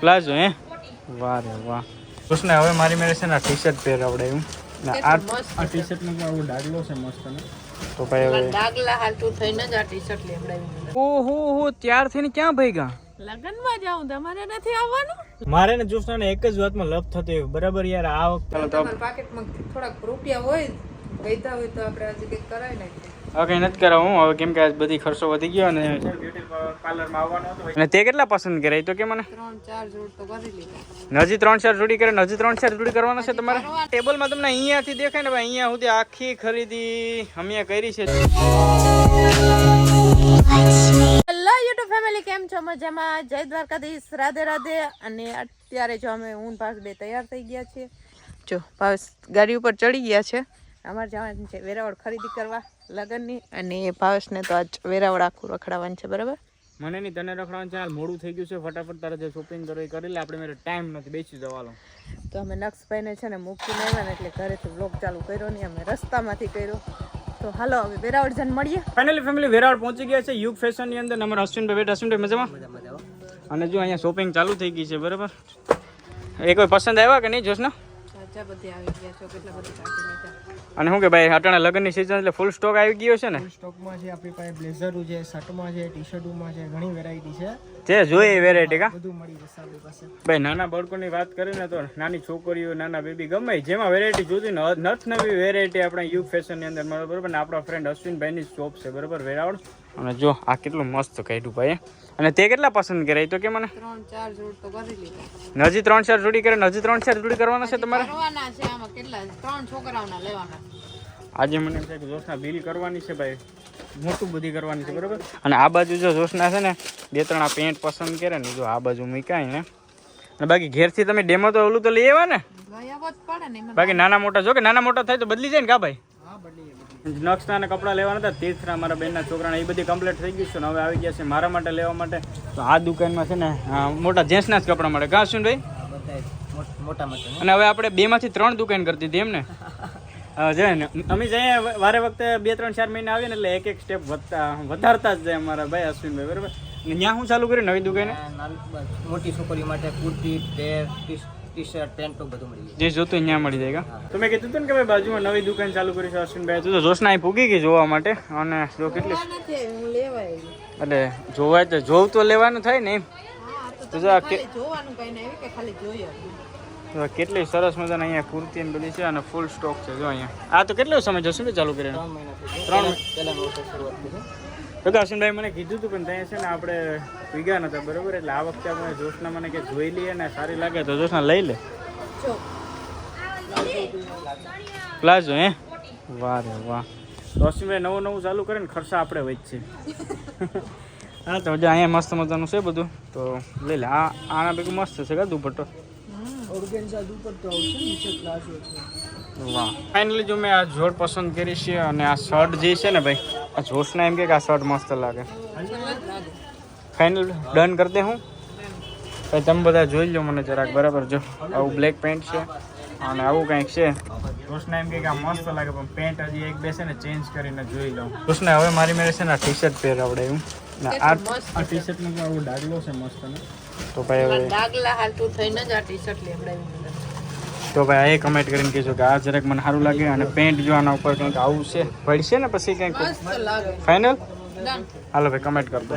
Palazzo હે? વાહ રે વાહ. કૃષ્ણ હવે મારી મેરે છે ને ટી શર્ટ પહેરાવડાયું. ના આ આ ટી શર્ટ તો આવો ડાગલો છે મસ્ત ને? તો ભાઈ હવે ડાગલા હાલતું થઈને જ આ ટી શર્ટ લેવડાવી ઓહો હો ત્યારથી ને ક્યાં ભાઈ ગયા લગ્નમાં જાઉં તમારે નથી આવવાનું? મારે ને જોશનાને એક જ વાતમાં લપ થતો હોય. બરાબર યાર આ વખતે તમારા પાકેટમાં થોડાક રૂપિયા હોય ગઈતા હોય તો આપણે આજે કંઈક કરાવી નાખીએ. હવે કઈ નથી કરાવું હવે કેમ કે આજ બધી ખર્ચો વધી ગયો અને અને તે કેટલા પસંદ કરાય એ તો કે મને. હજી ત્રણ ચાર જોડી કરે હજી ત્રણ ચાર જોડી કરવાના છે તમારે? ટેબલમાં તમને અહીંયાથી દેખાય ને ભાઈ અહીંયા સુધી આખી ખરીદી અમે કરી છે. હેલો યુટ્યુબ ફેમિલી કેમ છો? મજામાં? જય દ્વારકાધીશ રાધે રાધે. અને અત્યારે જો અમે ઊન પાસ બે તૈયાર થઈ ગયા છીએ. જો ભાવેશ ગાડી ઉપર ચડી ગયા છે. અમારે જવાનું છે વેરાવળ ખરીદી કરવા. લગ્નની અને ભાવેશને તો આજ વેરાવળ આખું રખડાવવાનું છે બરાબર? મને નહીં તને રખડાવવાનું છે હાલ મોડું થઈ ગયું છે ફટાફટ તારે જે શોપિંગ કરો એ કરી લે આપણે મારે ટાઈમ નથી બેસી જવાનો. તો અમે નક્ષભાઈને છે ને મૂકીને આવ્યા ને એટલે ઘરેથી બ્લોગ ચાલુ કર્યો નહીં અમે રસ્તામાંથી કર્યો. તો હાલો હવે વેરાવળ જન મળીએ. ફાઇનલી ફેમિલી વેરાવળ પહોંચી ગયા છે યુગ ફેશનની અંદર અમારા અશ્વિનભાઈ બેટા અશ્વિનભાઈ મજામાં? અને જો અહીંયા શોપિંગ ચાલુ થઈ ગઈ છે બરાબર? એ કોઈ પસંદ આવ્યા કે નહીં જોશના? ચાચા બધી આવી ગયા છો કેટલા બધી કાઢી લીધા અને શું કે ભાઈ અટાણે લગ્નની સિઝન એટલે ફૂલ સ્ટોક આવી ગયો છે ને? સ્ટોકમાં છે આપણી પાસે બ્લેઝરો છે શર્ટમાં છે ટી શર્ટોમાં છે ઘણી વેરાયટી છે. જે જોઈએ વેરાયટી કા? બધું મળી જશે આપણી પાસે. ભાઈ નાના બાળકોની વાત કરીને તો નાની છોકરીઓ નાના બેબી ગમે જેમાં વેરાયટી જોતી ને નથ નવી વેરાયટી આપણે યુગ ફેશનની અંદર મળે બરાબર? ને આપણા ફ્રેન્ડ અશ્વિનભાઈની શોપ છે બરાબર? વેરાવળ. અને જો આ કેટલું મસ્ત કાઢ્યું ભાઈ અને તે કેટલા પસંદ કરે એ તો કે મને. ત્રણ ચાર જોડ તો કરી લીધા. હજી ત્રણ ચાર જોડી કરે ને હજી ત્રણ ચાર જોડી કરવાના છે તમારે? કરવાના છે આમાં કેટલા? ત્રણ છોકરાઓના લેવાના. આજે મને એમ કે જોશના બિલ કરવાની છે ભાઈ. મોટું બધી કરવાની છે બરાબર? અને આ બાજુ જો જોશના છે ને બે ત્રણ આ પેન્ટ પસંદ કરે ને જો આ બાજુ મૂકાય ને. અને બાકી ઘેરથી તમે ડેમો તો ઓલું તો લઈ આવ્યા ને. બાકી નાના મોટા જો કે નાના મોટા થાય તો બદલી જાય ને કા ભાઈ? હા બદલી બદલી નક્ષના અને કપડાં લેવાના હતા તીર્થના મારા બેનના છોકરાને એ બધી કમ્પ્લીટ થઈ ગયું છે ને હવે આવી ગયા છે મારા માટે લેવા માટે. તો આ દુકાનમાં છે ને મોટા જેન્ટ્સના જ કપડાં મળે. કાં શું ભાઈ મોટા મોટા. અને હવે આપણે બેમાંથી ત્રણ દુકાન કરતી હતી એમ ને જાય ને અમે જઈએ વારે વખતે બે ત્રણ ચાર મહિના આવીએ ને એટલે એક એક સ્ટેપ વધતા વધારતા જ જાય અમારા ભાઈ અશ્વિનભાઈ બરાબર? ત્યાં શું ચાલુ કર્યું નવી દુકાને? મોટી છોકરીઓ માટે કુર્તી ટી શર્ટ પેન્ટ બધું મળી જે જોતું ત્યાં મળી જાય તો મેં કીધું હતું ને કે ભાઈ બાજુમાં નવી દુકાન ચાલુ કરી છે અશ્વિનભાઈ તું તો જોશના ગઈ જોવા માટે અને જો કેટલી હું એટલે જોવાય તો જોવું તો લેવાનું થાય ને એમ. જોવાનું કઈ નહીં કે ખાલી જોઈએ. કેટલી સરસ મજાના અહીંયા કુર્તી બધી છે અને ફૂલ સ્ટોક છે જો અહીંયા. આ તો કેટલો સમય જશું ને ચાલુ કરીને? ત્રણ મહિના થઈ ત્રણ પહેલા વર્ષે શરૂઆત કરી. તો દર્શનભાઈ મને કીધું હતું પણ ત્યાં છે ને આપણે વિગા નતા બરોબર? એટલે આ વખતે આપણે જોશના મને કે જોઈ લઈએ ને સારી લાગે તો જોશના લઈ લે. પ્લાઝો હે? વાહ રે વાહ. રોશનભાઈ નવું નવું ચાલુ કરે ને ખર્ચા આપણે વચ્ચે હા તો જો અહીંયા મસ્ત મજાનું છે બધું. તો લઈ લે. આ આના ભેગું મસ્ત છે કા દુપટ્ટો? ઓર્ગેન્ઝા દુપટ્ટો આવશે નીચે પ્લાઝો છે. વાહ. ફાઇનલી જો મેં આ જોડ પસંદ કરી છે અને આ શર્ટ જે છે ને ભાઈ આ જોશના એમ કે આ શર્ટ મસ્ત લાગે. ફાઇનલ ડન કરી દે હું? ભાઈ તમે બધા જોઈ લો મને જરાક બરાબર? જો આવું બ્લેક પેન્ટ છે. અને આવું કંઈક છે. કૃષ્ણ એમ કે આ મસ્ત લાગે પણ પેન્ટ હજી એક બે છે ને ચેન્જ કરીને જોઈ લઉં. કૃષ્ણ હવે મારી મેરે છે ને ટી શર્ટ પહેરાવડાયું ને આ આ ટી શર્ટ નો આવો ડાગલો છે મસ્ત ને. તો ભાઈ હવે ડાગલા હાલતું થઈને જ આ ટી શર્ટ લેવડાવી તો ભાઈ એ કમેન્ટ કરીને કહેજો કે આ જરાક મને સારું લાગે અને પેન્ટ જો આના ઉપર કંઈક આવું છે. પડશે ને પછી કંઈક મસ્ત ફાઇનલ હાલો ભાઈ કમેન્ટ કરી દો.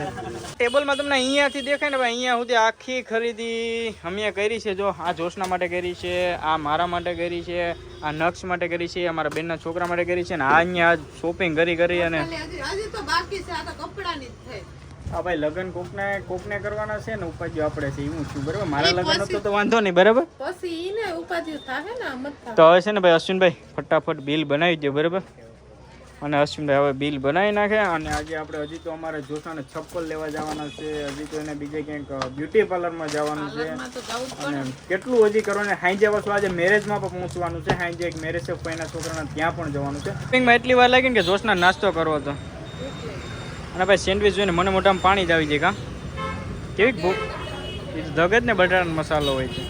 ટેબલમાં તમને અહીંયાથી દેખાય ને ભાઈ અહીંયા સુધી આખી ખરીદી અમે કરી છે. જો આ જોશના માટે કરી છે આ મારા માટે કરી છે આ નક્ષ માટે કરી છે અમારા બેનના છોકરા માટે કરી છે ને આ અહીંયા શોપિંગ કરી કરી અને હા હજી તો બાકી છે આ તો કપડાની જ થઈ આ ભાઈ લગ્ન કોકને કોકને કરવાના છે ને ઉપાધિ આપણે છે એવું છું બરાબર? મારા લગ્ન હતો તો વાંધો નહીં બરાબર? તો હવે છે ને ભાઈ અશ્વિનભાઈ ફટાફટ બિલ બનાવી દો બરાબર? અને અશ્વિનભાઈ હવે બિલ બનાવી નાખે અને આજે આપણે હજી તો અમારે જોશાને છપ્પલ લેવા જવાના છે. હજી તો એને બીજે ક્યાંક બ્યુટી પાર્લરમાં જવાનું છે. તો અને કેટલું હજી કરવાનું હાઈજે વસ્તુ આજે મેરેજમાં પણ પહોંચવાનું છે. હાઈજે એક મેરેજ છે કોઈના છોકરાના ત્યાં પણ જવાનું છે. શોપિંગમાં એટલી વાર લાગી ને કે જોશના નાસ્તો કરવો હતો. અને ભાઈ સેન્ડવિચ જોઈને મને મોટામાં પાણી જ આવી જાય કા? કેવી ભૂખ ધગજ ને બટાટાનો મસાલો હોય છે.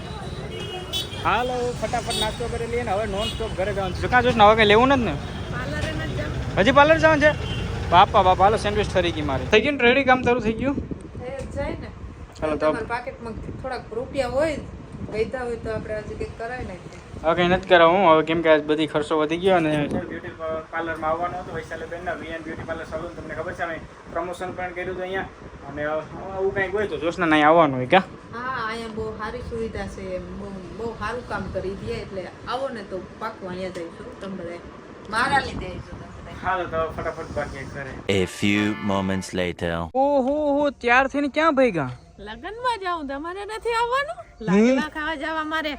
હાલ ફટાફટ નાસ્તો કરી લઈએ ને હવે નોન સ્ટોપ ઘરે જવાનું છે. કાં જોશ ને હવે કંઈ લેવું નથી ને? હજી પાર્લર જવાનું છે? બાપા બાપા હાલો સેન્ડવિચ ઠરી ગઈ મારી. થઈ ગયું ને રેડી કામ તારું થઈ ગયું? એ જાય ને. ચાલો તો પાકેટમાં થોડાક રૂપિયા હોય ગઈતા હોય તો આપણે આજે કંઈક કરાવી નાખીએ. હવે કંઈ નથી કરાવું હવે કેમ કે આજ બધી ખર્ચો વધી ગયો અને બ્યુટી પાર્લરમાં આવવાનો હતો વૈશાલીબેનના V N beauty parlour salon તમને ખબર છે? અમે પ્રમોશન પણ કર્યું હતું અહીંયા. અને આવું કંઈક હોય તો જોશના નહીં આવવાનું હોય કા હા અહીંયા બહુ સારી સુવિધા છે. એમ બહુ બહુ સારું કામ કરી દે એટલે આવો ને તો પાકું અહીંયા જઈશું. તમે બધા મારા લીધે હાલો તો ફટાફટ બાકી કરે A few moments later. ઓહો હો ત્યારથી ને ક્યાં ભાઈ લગનમાં જાઉં તમારે નથી આવવાનું? લાડવા ખાવા જવા મારે.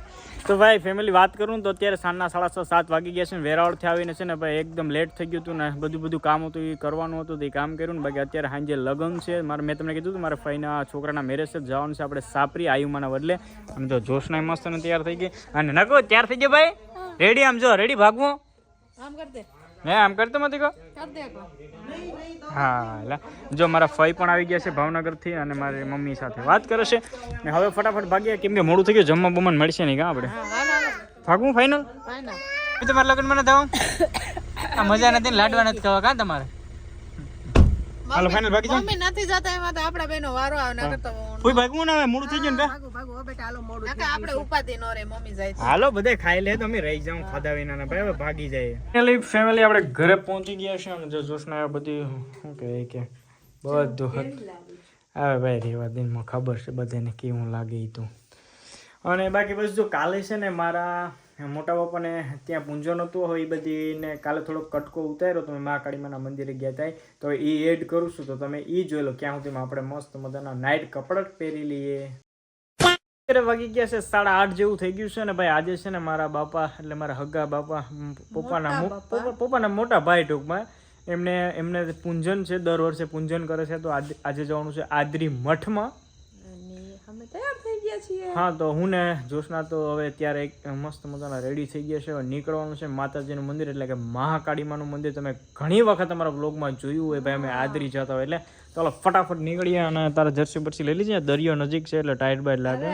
તો ભાઈ ફેમિલી વાત કરું તો અત્યારે સાંજના સાડા છ સાત વાગી ગયા છે ને વેરાવળથી આવીને છે ને ભાઈ એકદમ લેટ થઈ ગયું હતું ને બધું બધું કામ હતું એ કરવાનું હતું તો એ કામ કર્યું ને બાકી અત્યારે સાંજે લગ્ન છે. મારે મેં તમને કીધું હતું મારા ફઈના છોકરાના મેરેજ છે જવાનું છે આપણે સાપરી આયુમાના બદલે. અને જો જોશના મસ્ત ને તૈયાર થઈ ગઈ. અને નકો તૈયાર થઈ ગયો ભાઈ? રેડી આમ જો રેડી ભાગવું? આમ કર દે. હે આમ કરતો મતી એકલો. હા લા. જો મારા ફઈ પણ આવી ગયા છે ભાવનગરથી અને મારી મમ્મી સાથે વાત કરે છે. ને હવે ફટાફટ ભાગ્યા કેમ કે મોડું થઈ ગયું જમવા બમણ મળશે નહીં કાં આપણે? ભાગવું ફાઇનલ તમારા લગ્ન મને થાવ આ મજા નથી લાડવા નથી ખાવા કા તમારે? હાલો ફાઇનલ ભાગી જાઓ. મમ્મી નથી જતા એમાં તો આપડા બેનો વારો આવે નકર તો કોઈ ભાગવું ના આવે મોડું થઈ ગયું ને ભાગો ભાગો બેટા હાલો મોડું નકર આપણે ઉપાધી નો રે મમ્મી જાય છે. હાલો બધે ખાઈ લે તો અમે રહી જાઉં ખાધા વિના ના ભાઈ હવે ભાગી જાય. ફેમિલી ફેમિલી આપણે ઘરે પહોંચી ગયા છે અને જો જોશના બધી શું કહે કે બધું હતું હવે ભાઈ રેવા દિનમાં ખબર છે બધાને કેવું લાગે તું તો. અને બાકી બસ જો કાલે છે ને મારા મોટા બાપાને ત્યાં પૂંજો હતું હોય એ બધીને કાલે થોડોક કટકો ઉતાર્યો તમે મા કાળીમાના મંદિરે ગયા થાય તો એ એડ કરું છું તો તમે એ જોઈ લો ક્યાં સુધીમાં આપણે મસ્ત મજાના નાઇટ કપડાં પહેરી લઈએ. વાગી ગયા છે સાડા આઠ જેવું થઈ ગયું છે ને ભાઈ આજે છે ને મારા બાપા એટલે મારા હગા બાપા પપ્પાના પપ્પાના મોટા ભાઈ ટૂંકમાં. એમને એમને પૂંજન છે દર વર્ષે પૂંજન કરે છે તો આજે જવાનું છે આદરી મઠમાં. ગયા છીએ. હા તો હું ને જોશના તો હવે અત્યારે એક મસ્ત મજાના રેડી થઈ ગયા છે. હવે નીકળવાનું છે માતાજીનું મંદિર એટલે કે મહાકાળીમાનું મંદિર. તમે ઘણી વખત અમારા બ્લોગમાં જોયું હોય ભાઈ અમે આદરી જતા હોય. એટલે ચાલો ફટાફટ નીકળીએ અને તારા જર્સી બરસી લઈ લીધી? દરિયો નજીક છે એટલે ટાઈટ બાઈટ લાગે.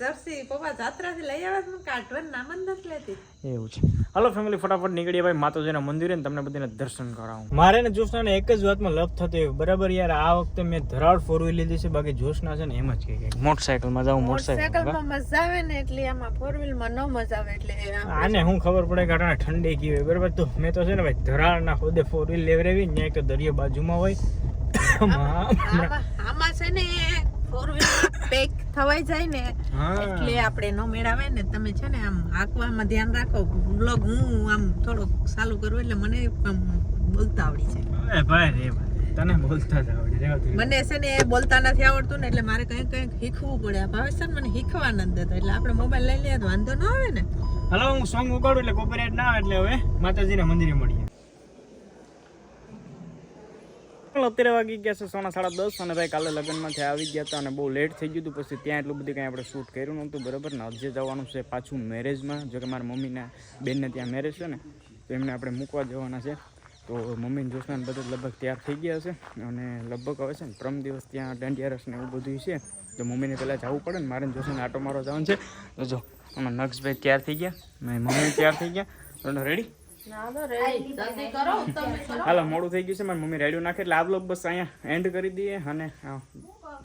જર્સી પપ્પા જાત્રાથી લઈ આવ્યા કાઢવાનું નામ જ નથી લેતી. એવું છે. હાલો ફેમિલી ફટાફટ નીકળીએ ભાઈ માતાજીના મંદિરે ને તમને બધાને દર્શન કરાવું. મારે ને જોશનાને એક જ વાતમાં લપ થતી હોય. બરાબર યાર આ વખતે મેં ધરાડ ફોર વ્હીલ લીધી છે બાકી જોશના છે ને એમ જ કે મોટરસાયકલમાં જાઉં મોટરસાયકલ મોટરસાયકલમાં મજા આવે ને એટલે આમાં ફોર વ્હીલમાં ન મજા આવે એટલે આને હું ખબર પડે કે ઠંડી ગઈ હોય. બરાબર તો મેં તો છે ને ભાઈ ધરાડના હોદે ફોર વ્હીલ લેવરેવી ત્યાં એક તો દરિયો બાજુમાં હોય. આમાં- છે ને ફોર પેક થવાય જાય ને એટલે આપણે ન મેળાવે ને તમે છે ને આમ હાંકવામાં ધ્યાન રાખો. બ્લોગ હું આમ થોડોક ચાલુ કરું એટલે મને બોલતા આવડી જાય. અરે ભાઈ રે તને બોલતા જ આવડે મને છે ને બોલતા નથી આવડતું ને એટલે મારે કંઈક કંઈક શીખવું પડે. ભાવેશ ને મને શીખવા નંદ દેતો એટલે આપણે મોબાઈલ લઈ લઈએ તો વાંધો ન આવે ને. હલો હું સોંગ ઉગાડું એટલે કોપીરાઇટ ના આવે એટલે હવે માતાજીના મંદિરે મળીએ. ચાલો, અત્યારે વાગી ગયા છે સોના સાડા દસ અને ભાઈ કાલે લગ્નમાંથી આવી ગયા હતા અને બહુ લેટ થઈ ગયું હતું. પછી ત્યાં એટલું બધું કંઈ આપણે શૂટ કર્યું નહોતું બરાબર? ને આજે જવાનું છે પાછું મેરેજમાં જો કે મારા મમ્મીના બેનને ત્યાં મેરેજ છે ને તો એમને આપણે મૂકવા જવાના છે. તો મમ્મીને જોશના બધા લગભગ તૈયાર થઈ ગયા છે. અને લગભગ હવે છે ને ત્રણ દિવસ ત્યાં દાંડિયા રસ ને એવું બધું છે. તો મમ્મીને પહેલાં જવું પડે ને મારે જોશને આટો મારો જવાનું છે. તો જો આમાં નક્ષભાઈ તૈયાર થઈ ગયા. મારી મમ્મી તૈયાર થઈ ગયા. રેડી હાલો મોડું થઈ ગયું છે મારી મમ્મી રેડિયો નાખે એટલે આ બ્લોગ બસ અહીંયા એન્ડ કરી દઈએ અને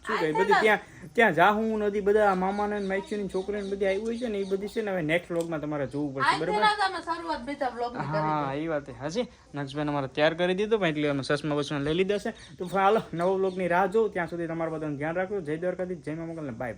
શું કહે બધી ત્યાં ત્યાં જા હું નથી બધા મામાને ને માઈકીની છોકરીને બધી આવી હોય છે ને એ બધી છે ને હવે નેક્સ્ટ બ્લોગમાં તમારે જોવું પડશે બરાબર? બીજા હા એ વાત હાજી નક્ષભાઈ અમારે તૈયાર કરી દીધો પણ એટલે અમે ચશ્મા બસમાં લઈ લીધા છે. તો હાલો નવો બ્લોગની રાહ જોઉં ત્યાં સુધી તમારા બધાનું ધ્યાન રાખજો. જય દ્વારકાથી જય મા મોગલ ને બાય